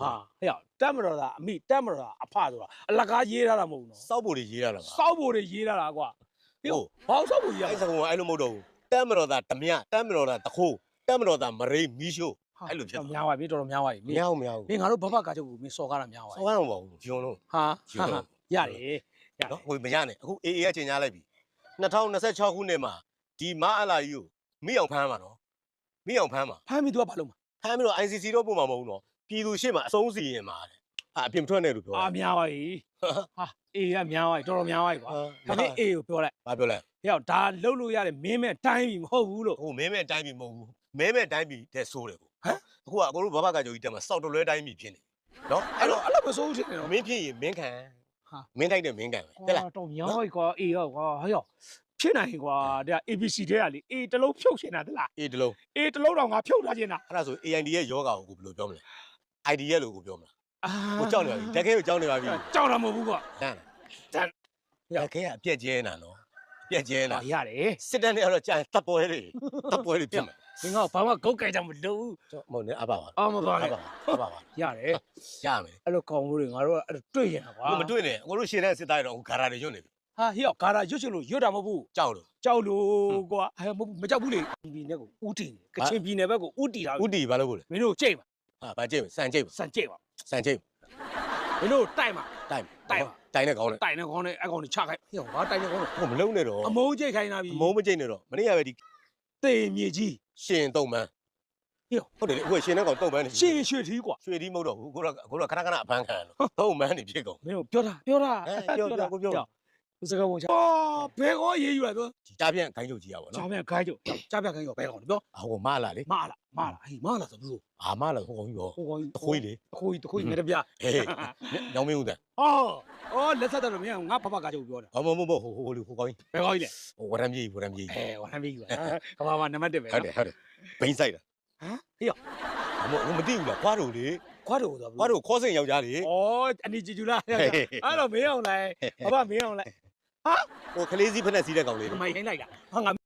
ဟာဟဲ့တက်မတော်သားအမိတက်မတော်သားအဖဆိုတာအလကားရေးထားတာမဟုတ်ဘူးနော်စောက်ဖို့တွေရေးရတာပါစောက်ဖို့တွေရေးထားတာကွာဟေ့ဟုတ်ဘာလို့စောက်ဖို့ရေးရအဲ့လဲစကုံကအဲ့လိုမဟုတ်တော့ဘူးတမ်းမတော်သားဓမြတမ်းမတော်သားတခိုးတမ်းမတော်သားမရိမီးရှို့အဲ့လိုဖြစ်သွားများပါပြီတော်တော်များပါပြီမရဘူးမရဘူးမင်းငါတို့ဘဘကားချုပ်ကိုမင်းစော်ကားတာများပါစောင်းအောင်ပါဘူးဂျွန်လုံးဟာယူတော့ရတယ်ရနော်ဟိုမရနဲ့အခု AA ကချိန်ညာလိုက်ပြီ2026ခုနှစ်မှာဒီမအလာကြီးကိုမိအောင်ဖမ်းမှာနော်မိအောင်ဖမ်းမှာဖမ်းပြီးသူကဘာလုပ်မှာဖမ်းပြီးတော့ ICC တော့ပို့မှာမဟုတ်ဘူးနော် ပြည်သူရှေ့မှာအဆုံးစီရင်မှာတဲ့ဟာအပြင်မထွက်နဲ့လို့ပြောအာများပါပြီဟာအေးကများပါပြီတော်တော်များပါပြီကွာဒါပေမဲ့အေးကိုပြောလိုက်ဘာပြောလဲဟဲ့ဒါလှုပ်လို့ရတယ်မင်းမဲ့တိုင်းပြီမဟုတ်ဘူးလို့ဟိုမဲမဲတိုင်းပြည်မဟုတ်ဘူးမဲမဲတိုင်းပြည်တဲ့ဆိုးတယ်ကိုအခုကအကိုတို့ဘဘကကြောကြီးတက်မှာစောက်တလွဲတိုင်းပြည်ဖြစ်နေနော်အဲ့အဲ့တော့တော့အဲ့လိုမစိုးဘူးတင်နေတော့မင်းဖြစ်ရင်မင်းခံဟာမင်းထိုက်တယ်မင်းခံပဲတဲ့လားတော်များပါပြီကွာအေးရောကွာဟဲ့ရောဖြစ်နိုင်ကွာဒါ ABC တဲ့ကလေအေးတလုံးဖြုတ်ရှင်တာတလားအေးတလုံးအေးတလုံးတော့ငါဖြုတ်ထားခြင်းတာအဲ့ဒါဆို AID ရဲ့ယောဂါကိုကိုဘယ်လိုပြောမလဲ ID ရဲ့လို့ကိုပြောမလားအာကိုကြောက်နေပါပြီတကယ်ကိုကြောက်နေပါပြီကြောက်တာမဟုတ်ဘူးကွာတန်းတန်းတကယ်ကအပြက်ကျဲနေတာနော်အပြက်ကျဲနေတာဟာရတယ်စစ်တပ်နဲ့ကတော့ကြာရင်တပ်ပွဲတွေတပ်ပွဲတွေဖြစ်မယ်မင်းကဘာမှဂုတ်ကြိုက်ကြမလို့ကျွန်တော်မဟုတ်နဲ့အဘပါအော်မပါအနဲ့ဘပါအဘပါရတယ်ရမယ်အဲ့လိုကောင်းလို့တွေငါတို့ကအဲ့လိုတွေ့ရင်ကွာကိုမတွေ့နဲ့ကိုတို့ရှင်တဲ့စစ်သားတွေတော့ဂါရာတွေညွတ်နေပြီဟာဟေ့ရောဂါရာရွတ်ချင်လို့ရွတ်တာမဟုတ်ဘူးကြောက်လို့ကြောက်လို့ကွာအဲမဟုတ်ဘူးမကြောက်ဘူးလေပြည်နယ်ကိုဥတီကချင်ပြည်နယ်ဘက်ကိုဥတီတာဥတီဘာလို့ကိုလဲမင်းတို့ကြိတ်ပါ ဟာဗာကြိတ်စံကြိတ်စံကြိတ်ပါစံကြိတ်မင်းတို့တိုက်ပါတိုင်တိုင်ပါတိုင်နဲ့ကောင်းတယ်တိုင်နေကောင်းနေအကောင်တွေချခိုင်းဟေ့ရောငါတိုင်နေကောင်းလို့ဟိုမလုံးနဲ့တော့အမုန်းကြိတ်ခိုင်းတာပြီမုံမကြိတ်နဲ့တော့မနေ့ကပဲဒီတေမြေကြီးရှင်တုံမန်းဟေ့ဟုတ်တယ်လေအခုရှင်တဲ့ကောင်တုံမန်းနေရှေ့ရွှေထီးကွာရွှေဒီမဟုတ်တော့ဘူးကိုတော့ကိုတော့ခဏခဏအပန်းခံရလို့တုံမန်းနေဖြစ်ကုန်မင်းတို့ပြောတာပြောတာအဲပြောပြောကိုပြော စကားဝင်ချအော်ဘယ်ကောရေးယူလိုက်ပြောဒီကြားပြန်ခိုင်းချုပ်ကြီးရပါဂျာတော့ပြန်ခိုင်းကြဂျာပြန်ခိုင်းရောဘယ်ကောင်လဲပြောအဟိုမလာလေမလားမလားဟေးမလားဆိုဘူးအာမလာဟိုကောင်ကြီးရောဟိုကောင်တခွေးလေတခွေးတခွေးငါတပြဟေးညောင်းမင်းဦးတန်အော်အော်လက်ဆက်တော့မင်းငါဖဖကားကြပြောတာဟောမမမဟိုဟိုဟိုကောင်ကြီးဘယ်ကောင်ကြီးလဲဟိုဝရမ်းကြီးဝရမ်းကြီးအဲဝမ်းပြီးပါကဘာမှနံပါတ်1ပဲဟုတ်တယ်ဟုတ်တယ်ဘိန်းဆိုင်တာဟမ်ဟေးရောအမဟိုမသိဘူးလားခွားတို့လေခွားတော့ဆိုခွားတို့ခေါ်စင်ယောက်ျားလေဩအနီဂျီဂျူလာအဲ့တော့မင်းအောင်လိုက်ဘာမင်းအောင်လိုက် ဟိုကလေးစီးဖက်နဲ့စီးတဲ့ကောင်လေးဒီမိုင်းဟင်းလိုက်တာဟာငါ